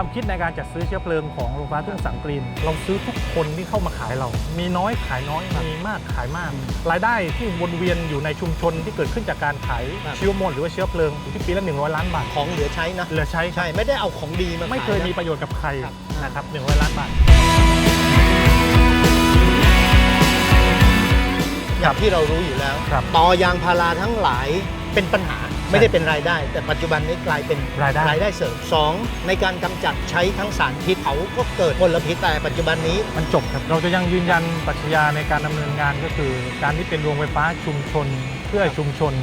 ความคิดในการจัดซื้อเชื้อเพลิงของโรงไฟฟ้าทุ่งสังกรีนเราซื้อทุกคนที่เข้ามาขายเรา มีน้อยขายน้อยมีมากขายมาก รายได้ที่วนเวียนอยู่ในชุมชนที่เกิดขึ้นจากการขายครับชีวมวลหรือว่าเชื้อเพลิงที่ปีละ100 ล้านบาทของเหลือใช้นะเหลือใช้ครับใช่ไม่ได้เอาของดีมาไม่ขายเคยนะมีประโยชน์กับใครครับนะครับ100ล้านบาทอย่างที่เรารู้อยู่แล้วครับตอยางพาราทั้งหลายเป็นปัญหา ไม่ได้เป็นรายได้ แต่ปัจจุบันนี้กลายเป็นรายได้รายได้เสริมสองในการกำจัดใช้ทั้งสารพิษเขาก็เกิดมลพิษแต่ปัจจุบันนี้มันจบครับเราจะยังยืนยันปรัชญาในการดำเนินงานก็คือ การที่เป็นโรงไฟฟ้าชุมชนเพื่อชุมชน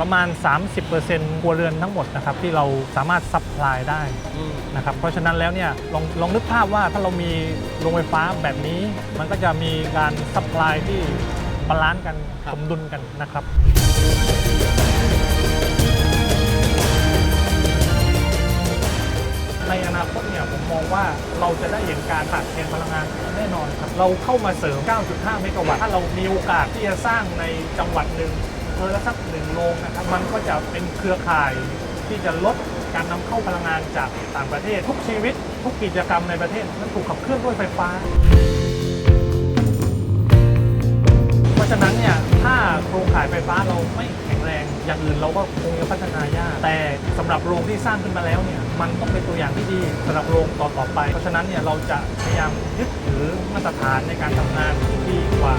ประมาณ 30%ครัวเรือนทั้งหมดนะครับที่เราสามารถซัพพลายได้นะครับเพราะฉะนั้นแล้วเนี่ยลองลองนึกภาพว่าถ้าเรามีโรงไฟฟ้าแบบนี้ มันก็จะมีการซัพพลายที่บาลานซ์กันครับสมดุลกันนะครับ มองว่าเราจะได้เห็นการขาดแคลนพลังงานแน่นอนครับเราเข้ามาเสริม 9.5 เมกะวัตต์ถ้าเรามีโอกาสที่จะสร้างในจังหวัดหนึ่งเออละสักหนึ่งโรงนะครับมันก็จะเป็นเครือข่ายที่จะลดการนำเข้าพลังงานจากต่างประเทศ ทุกชีวิต ทุกกิจกรรมในประเทศนั้นถูกขับเคลื่อนด้วยไฟฟ้า เพราะฉะนั้นเนี่ยถ้าโครงข่ายไฟฟ้าเราไม่ อย่างอื่นเราก็คงจะพัฒนายากแต่สำหรับโรงที่สร้างขึ้นมาแล้วเนี่ยมันต้องเป็นตัวอย่างที่ดีสำหรับโรงต่อต่อไป เพราะฉะนั้นเนี่ยเราจะพยายามยึดถือมาตรฐานในการทำงานที่ดีกว่า